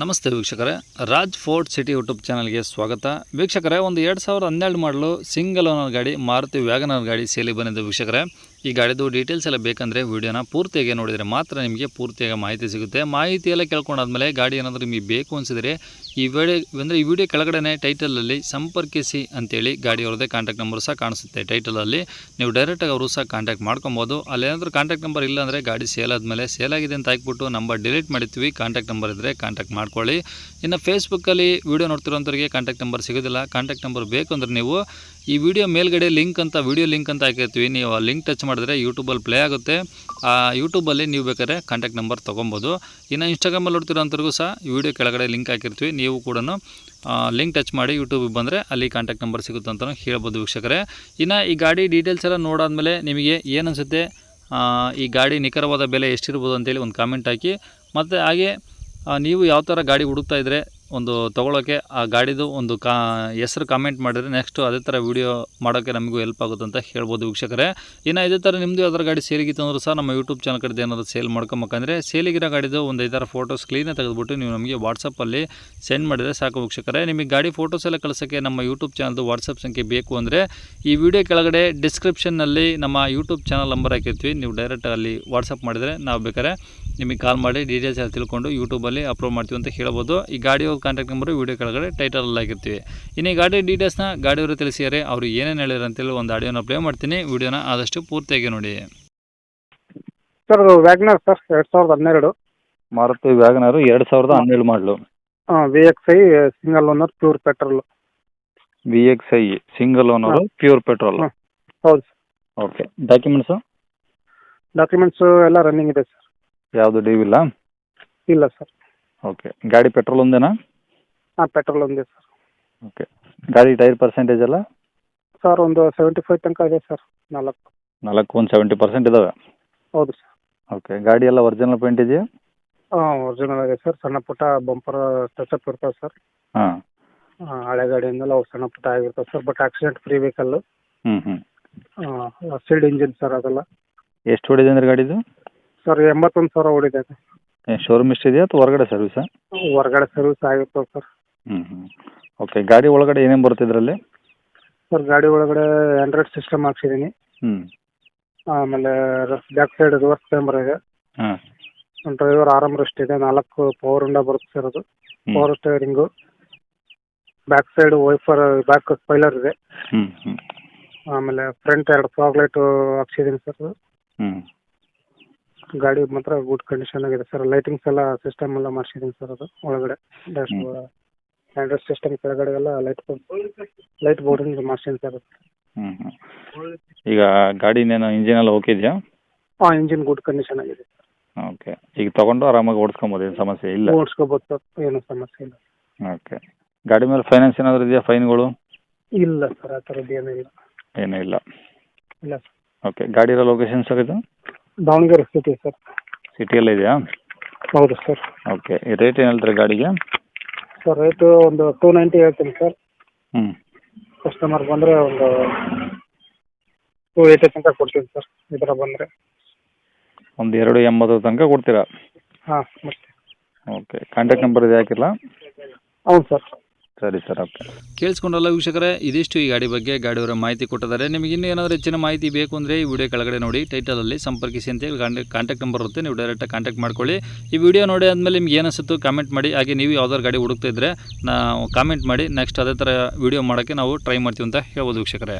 ನಮಸ್ತೆ ವೀಕ್ಷಕರೇ. Raj fort city YouTube ಚಾನಲ್ಗೆ ಸ್ವಾಗತ. ವೀಕ್ಷಕರೇ, ಒಂದು ಎರಡು ಸಾವಿರದ ಹನ್ನೆರಡು ಮಾಡಲು ಸಿಂಗಲ್ ಓನರ್ ಗಾಡಿ, ಮಾರುತಿ ವ್ಯಾಗನರ್ ಗಾಡಿ ಸೇಲಿ ಬಂದಿದ್ದು ವೀಕ್ಷಕರೇ. ಈ ಗಾಡಿದು ಡೀಟೇಲ್ಸ್ ಎಲ್ಲ ಬೇಕಂದರೆ ವೀಡಿಯೋನ ಪೂರ್ತಿಯಾಗಿ ನೋಡಿದರೆ ಮಾತ್ರ ನಿಮಗೆ ಪೂರ್ತಿಯಾಗಿ ಮಾಹಿತಿ ಸಿಗುತ್ತೆ. ಮಾಹಿತಿ ಎಲ್ಲ ಕೇಳ್ಕೊಂಡಾದ್ಮೇಲೆ ಗಾಡಿ ಏನಾದರೂ ನಿಮಗೆ ಬೇಕು ಅನಿಸಿದರೆ ಈ ವಿಡಿಯೋ ಅಂದರೆ ಈ ವಿಡಿಯೋ ಕೆಳಗಡೆ ಟೈಟಲಲ್ಲಿ ಸಂಪರ್ಕಿಸಿ ಅಂತೇಳಿ ಗಾಡಿ ಅವ್ರದ್ದೇ ಕಾಂಟ್ಯಾಕ್ಟ್ ನಂಬರ್ ಸಹ ಕಾಣಿಸುತ್ತೆ. ಟೈಟಲಲ್ಲಿ ನೀವು ಡೈರೆಕ್ಟಾಗಿ ಅವರು ಸಹ ಕಾಂಟ್ಯಾಕ್ಟ್ ಮಾಡ್ಕೊಬೋದು. ಅಲ್ಲೇನಾದರೂ ಕಾಂಟ್ಯಾಕ್ಟ್ ನಂಬರ್ ಇಲ್ಲ ಅಂದರೆ ಗಾಡಿ ಸೇಲ್ ಆದಮೇಲೆ ಸೇಲ್ ಆಗಿದೆ ಅಂತ ಹಾಕ್ಬಿಟ್ಟು ನಂಬರ್ ಡಿಲೀಟ್ ಮಾಡಿರ್ತೀವಿ. ಕಾಂಟ್ಯಾಕ್ಟ್ ನಂಬರ್ ಇದ್ದರೆ ಕಾಂಟ್ಯಾಕ್ಟ್ ಮಾಡ್ಕೊಳ್ಳಿ. ಇನ್ನು ಫೇಸ್ಬುಕ್ಕಲ್ಲಿ ವೀಡಿಯೋ ನೋಡ್ತಿರೋಂಥವ್ರಿಗೆ ಕಾಂಟ್ಯಾಕ್ಟ್ ನಂಬರ್ ಸಿಗೋದಿಲ್ಲ. ಕಾಂಟ್ಯಾಕ್ಟ್ ನಂಬರ್ ಬೇಕು ಅಂದರೆ ನೀವು ಈ ವಿಡಿಯೋ ಮೇಲ್ಗಡೆ ಲಿಂಕ್ ಅಂತ ವಿಡಿಯೋ ಲಿಂಕ್ ಅಂತ ಹಾಕಿರ್ತೀವಿ. ನೀವು ಆ ಲಿಂಕ್ ಟಚ್ ಮಾಡಿದ್ರೆ ಯೂಟ್ಯೂಬಲ್ಲಿ ಪ್ಲೇ ಆಗುತ್ತೆ. ಆ ಯೂಟ್ಯೂಬಲ್ಲಿ ನೀವು ಬೇಕಾದ್ರೆ ಕಾಂಟ್ಯಾಕ್ಟ್ ನಂಬರ್ ತೊಗೊಬೋದು. ಇನ್ನು ಇನ್ಸ್ಟಾಗ್ರಾಮಲ್ಲಿ ನೋಡ್ತಿರೋಂಥವ್ರಿಗೂ ಸಹ ಈ ವಿಡಿಯೋ ಕೆಳಗಡೆ ಲಿಂಕ್ ಹಾಕಿರ್ತೀವಿ. ನೀವು ಕೂಡ ಲಿಂಕ್ ಟಚ್ ಮಾಡಿ ಯೂಟ್ಯೂಬಿಗೆ ಬಂದರೆ ಅಲ್ಲಿ ಕಾಂಟ್ಯಾಕ್ಟ್ ನಂಬರ್ ಸಿಗುತ್ತೆ ಅಂತಲೂ ಹೇಳ್ಬೋದು ವೀಕ್ಷಕರೇ. ಇನ್ನು ಈ ಗಾಡಿ ಡೀಟೇಲ್ಸ್ ಎಲ್ಲ ನೋಡಾದಮೇಲೆ ನಿಮಗೆ ಏನು ಅನಿಸುತ್ತೆ ಈ ಗಾಡಿ ನಿಖರವಾದ ಬೆಲೆ ಎಷ್ಟಿರ್ಬೋದು ಅಂತೇಳಿ ಒಂದು ಕಾಮೆಂಟ್ ಹಾಕಿ. ಮತ್ತು ಹಾಗೆ ನೀವು ಯಾವ ಥರ ಗಾಡಿ ಹುಡುಕ್ತಾ ಇದ್ದರೆ ಒಂದು ತೊಗೊಳೋಕ್ಕೆ ಆ ಗಾಡಿದು ಒಂದು ಕಾ, ಹೆಸ್ರು ಕಾಮೆಂಟ್ ಮಾಡಿದರೆ ನೆಕ್ಸ್ಟು ಅದೇ ಥರ ವೀಡಿಯೋ ಮಾಡೋಕ್ಕೆ ನಮಗೂ ಹೆಲ್ಪ್ ಆಗುತ್ತೆ ಅಂತ ಹೇಳ್ಬೋದು ವೀಕ್ಷಕರೇ. ಇನ್ನು ಇದೇ ಥರ ನಿಮ್ಮದು ಯಾವ್ದಾರು ಗಾಡಿ ಸೇಲಿಗಿತ್ತು ಅಂದರೂ ಸಹ ನಮ್ಮ ಯೂಟ್ಯೂಬ್ ಚಾನಲ್ ಕಡೆ ಏನಾದರೂ ಸೇಲ್ ಮಾಡ್ಕೊಬೇಕಂದ್ರೆ ಸೇಲಿಗಿರೋ ಗಾಡಿದು ಒಂದು ಐದಾರು ಫೋಟೋಸ್ ಕ್ಲೀನಾಗಿ ತೆಗೆದುಬಿಟ್ಟು ನೀವು ನಮಗೆ ವಾಟ್ಸಪ್ಪಲ್ಲಿ ಸೆಂಡ್ ಮಾಡಿದರೆ ಸಾಕು ವೀಕ್ಷಕರೇ. ನಿಮಗೆ ಗಾಡಿ ಫೋಟೋಸ್ ಎಲ್ಲ ಕಳಿಸೋಕ್ಕೆ ನಮ್ಮ ಯೂಟ್ಯೂಬ್ ಚಾನಲ್ದು ವಾಟ್ಸಪ್ ಸಂಖ್ಯೆ ಬೇಕು ಅಂದರೆ ಈ ವಿಡಿಯೋ ಕೆಳಗಡೆ ಡಿಸ್ಕ್ರಿಪ್ಷನ್ನಲ್ಲಿ ನಮ್ಮ ಯೂಟ್ಯೂಬ್ ಚಾನಲ್ ನಂಬರ್ ಹಾಕಿರ್ತೀವಿ. ನೀವು ಡೈರೆಕ್ಟ್ ಅಲ್ಲಿ ವಾಟ್ಸಪ್ ಮಾಡಿದರೆ ನಾವು ಬೇಕಾದ್ರೆ ನಿಮಗೆ ಕಾಲ್ ಮಾಡಿ ಡೀಟೇಲ್ಸ್ ಎಲ್ಲ ತಿಳ್ಕೊಂಡು ಯೂಟ್ಯೂಬಲ್ಲಿ ಅಪ್ಲೋಡ್ ಮಾಡ್ತೀವಿ ಅಂತ ಹೇಳ್ಬೋದು. ಈ ಗಾಡಿಯ ಕಾಂಟ್ಯಾಕ್ಟ್ ನಂಬರು ವೀಡಿಯೋ ಕೆಳಗಡೆ ಟೈಟಲಲ್ಲಿ ಹಾಕಿರ್ತೀವಿ ಇನ್ನು ಈ ಗಾಡಿ ಡೀಟೇಲ್ಸ್ನ ಗಾಡಿಯವರು ತಿಳಿಸಿದರೆ ಅವರು ಏನೇನು ಹೇಳಿದ್ರು ಅಂತೇಳಿ ಒಂದು ಆಡಿಯೋನ ಪ್ಲೇ ಮಾಡ್ತೀನಿ. ವಿಡಿಯೋನ ಆದಷ್ಟು ಪೂರ್ತಿಯಾಗಿ ನೋಡಿ. ಸರ್ ವ್ಯಾಗ್ನರ್ ಸರ್ ಎರಡು ಸಾವಿರದ ಹನ್ನೆರಡು. ಮಾರುತಿ ವ್ಯಾಗನರು ಎರಡು ಸಾವಿರದ ಹನ್ನೆರಡು ಮಾಡಲು V X I single owner pure petrol V X I single owner pure petrol ಹೌದು ಸರ್ ಓಕೆ ಡಾಕ್ಯುಮೆಂಟ್ಸು ಡಾಕ್ಯುಮೆಂಟ್ಸು ಎಲ್ಲ ರನ್ನಿಂಗ್ ಇದೆ ಸರ್ ಯಾವುದು ಡ್ಯೂ ಇಲ್ಲ? ಇಲ್ಲ ಸರ್ ಓಕೆ ಗಾಡಿ ಪೆಟ್ರೋಲ್ ಒಂದೇನಾ? ಹಾಂ ಪೆಟ್ರೋಲ್ ಒಂದೇ ಸರ್ ಓಕೆ ಗಾಡಿ ಟೈರ್ ಪರ್ಸೆಂಟೇಜ್ ಎಲ್ಲ? ಸರ್ ಒಂದು ಸೆವೆಂಟಿ ಫೈವ್ ತನಕ ಇದೆ ಸರ್ ನಾಲ್ಕು. ನಾಲ್ಕು ಒಂದು ಸೆವೆಂಟಿ ಪರ್ಸೆಂಟ್ ಇದಾವೆ? ಹೌದು ಸರ್ ಓಕೆ ಗಾಡಿ ಎಲ್ಲ ಒರಿಜಿನಲ್ ಪೇಂಟ್ ಇದೆಯಾ? ಹಾಂ ಒರಿಜಿನಲ್ ಇದೆ ಸರ್ ಸಣ್ಣ ಪುಟ್ಟ ಬಂಪರ್ ಟಚಪ್ ಇರ್ತವೆ ಸರ್ ಹಾಂ. ಹಳೆ ಗಾಡಿಯಿಂದಲ ಅವು ಸಣ್ಣ ಪುಟ್ಟ ಆಗಿರ್ತವೆ sir but accident free vehicle ಹ್ಞೂ ಹ್ಞೂ ಸೀಲ್ಡ್ ಇಂಜಿನ್ ಸರ್ ಅದೆಲ್ಲ. ಎಷ್ಟು ಹೊಡಿದೆ ಅಂದ್ರೆ ಗಾಡಿದು? ಸರ್ ಎಂಬತ್ತೊಂದು ಸಾವಿರ ಓಡಿದೆ ಶೋರೂಮ್ ಇಷ್ಟು ಇದೆಯಾ ಅಥವಾ ಹೊರಗಡೆ ಸರ್ವಿಸ್ ಹೊರಗಡೆ ಸರ್ವಿಸ್ ಆಗಿತ್ತು ಸರ್. ಹ್ಞೂ ಹ್ಞೂ ಓಕೆ ಗಾಡಿ ಒಳಗಡೆ ಏನೇನು ಬರ್ತಿದ್ರಲ್ಲಿ ಇದರಲ್ಲಿ? ಸರ್ ಗಾಡಿ ಒಳಗಡೆ ಆಂಡ್ರಾಯ್ಡ್ ಸಿಸ್ಟಮ್ ಹಾಕ್ಸಿದ್ದೀನಿ. ಹ್ಞೂ ಆಮೇಲೆ ಬ್ಯಾಕ್ ಸೈಡ್ ರಿವರ್ಸ್ ಕ್ಯಾಮ್ರಾ ಇದೆ. ಹಾಂ. ಡ್ರೈವರ್ ಆರಾಮ್ ರೆಸ್ಟ್ ಇದೆ. ನಾಲ್ಕು ಪವರ್ ಇಂಡ ಬರುತ್ತೆ ಸರ್ ಅದು. Power steering back side wiper back spoiler ಇದೆ. ಹ್ಞೂ ಹ್ಞೂ ಆಮೇಲೆ ಫ್ರಂಟ್ ಎರಡು ಫಾಗ್ ಲೈಟ್ ಹಾಕ್ಸಿದ್ದೀನಿ ಸರ್ ಹ್ಞೂ ಗಾಡಿ ಮಾತ್ರ ಗುಡ್ ಕಂಡೀಷನ್ ಆಗಿದೆ ಸರ್ ಲೈಟಿಂಗ್ಸ್ ಎಲ್ಲ ಸಿಸ್ಟಮ್ ಎಲ್ಲ ಮಾಡಿಸಿದ್ದೀನಿ ಸರ್ ಅದು ಒಳಗಡೆ. ಡ್ಯಾಶ್ ಆಂಡ್ರಾಯ್ಡ್ ಸಿಸ್ಟಮ್ ಕೆಳಗಡೆ ಎಲ್ಲ ಲೈಟ್ ಲೈಟ್ ಬೋರ್ಡಿಂಗ್ ಮಾಡಿಸಿದ್ದೀನಿ ಸರ್ ಹ್ಞೂ ಹ್ಞೂ ಈಗ ಗಾಡಿನೇನು ಇಂಜಿನ್ ಎಲ್ಲ ಓಕೆ ಇದೆಯಾ? ಹಾಂ ಇಂಜಿನ್ ಗುಡ್ ಕಂಡೀಷನ್ ಆಗಿದೆ ಓಕೆ ಈಗ ತಗೊಂಡು ಆರಾಮಾಗಿ ಓಡಿಸ್ಕೊಬೋದು ಏನು ಸಮಸ್ಯೆ ಇಲ್ಲ? ಓಡಿಸ್ಕೋಬೋದು ಸರ್ ಏನು ಸಮಸ್ಯೆ ಇಲ್ಲ. ಓಕೆ ಗಾಡಿ ಮೇಲೆ ಫೈನಾನ್ಸ್ ಏನಾದರೂ ಇದೆಯಾ ಫೈನ್ಗಳು ಇಲ್ಲ ಸರ್ ಆ ಥರದ್ದು ಏನೂ ಇಲ್ಲ. ಏನೂ ಇಲ್ಲ. ಇಲ್ಲ ಸರ್ ಓಕೆ ಗಾಡಿ ಇರೋ ಲೊಕೇಶನ್ ಸರ್ ಇದು? Davanagere city sir. ಸಿಟಿಯಲ್ಲೇ ಇದೆಯಾ? ಹೌದು ಸರ್. ಓಕೆ ರೇಟ್ ಏನು ಹೇಳ್ತಾರೆ ಗಾಡಿಗೆ? ಸರ್ ರೇಟು ಒಂದು ಟೂ ನೈಂಟಿ ಹೇಳ್ತೀನಿ ಸರ್. ಹ್ಞೂ ಕಸ್ಟಮರ್ ಬಂದರೆ ಒಂದು ಟೂ ಏಯ್ಟಿ ತನಕ ಕೊಡ್ತೀನಿ ಸರ್ ಈ ಥರ ಬಂದರೆ. ಒಂದು ಎರಡು ಎಂಬತ್ತು ತನಕ ಕೊಡ್ತೀರಾ? ಹಾಂ ಮತ್ತೆ ಓಕೆ ಕಾಂಟ್ಯಾಕ್ಟ್ ನಂಬರ್ ಇದು ಹಾಕಿಲ್ಲ ಹೌದು ಸರ್. ಸರಿ ಸರ್ ಓಕೆ ಕೇಳಿಸ್ಕೊಂಡ್ರಲ್ಲ ವೀಕ್ಷಕರೇ, ಇದಿಷ್ಟು ಈ ಗಾಡಿ ಬಗ್ಗೆ ಗಾಡಿಯವರ ಮಾಹಿತಿ ಕೊಟ್ಟಿದ್ದಾರೆ. ನಿಮಗೆ ಇನ್ನೂ ಏನಾದರೂ ಹೆಚ್ಚಿನ ಮಾಹಿತಿ ಬೇಕು ಅಂದರೆ ಈ ವಿಡಿಯೋ ಕೆಳಗಡೆ ನೋಡಿ ಟೈಟಲಲ್ಲಿ ಸಂಪರ್ಕಿಸಿ ಅಂತೇಳಿ ಕಾಂಟ್ಯಾಕ್ಟ್ ನಂಬರ್ ಇರುತ್ತೆ, ನೀವು ಡೈರೆಕ್ಟಾಗಿ ಕಾಂಟ್ಯಾಕ್ಟ್ ಮಾಡ್ಕೊಳ್ಳಿ. ಈ ವಿಡಿಯೋ ನೋಡಿ ಆದಮೇಲೆ ನಿಮ್ಗೆ ಏನಿಸುತ್ತೋ ಕಾಮೆಂಟ್ ಮಾಡಿ, ಹಾಗೆ ನೀವು ಯಾವ್ದಾದ್ರು ಗಾಡಿ ಹುಡುಕ್ತಾ ಇದ್ದರೆ ನಾವು ಕಾಮೆಂಟ್ ಮಾಡಿ ನೆಕ್ಸ್ಟ್ ಅದೇ ಥರ ವಿಡಿಯೋ ಮಾಡೋಕ್ಕೆ ನಾವು ಟ್ರೈ ಮಾಡ್ತೀವಿ ಅಂತ ಹೇಳ್ಬೋದು ವೀಕ್ಷಕರೇ.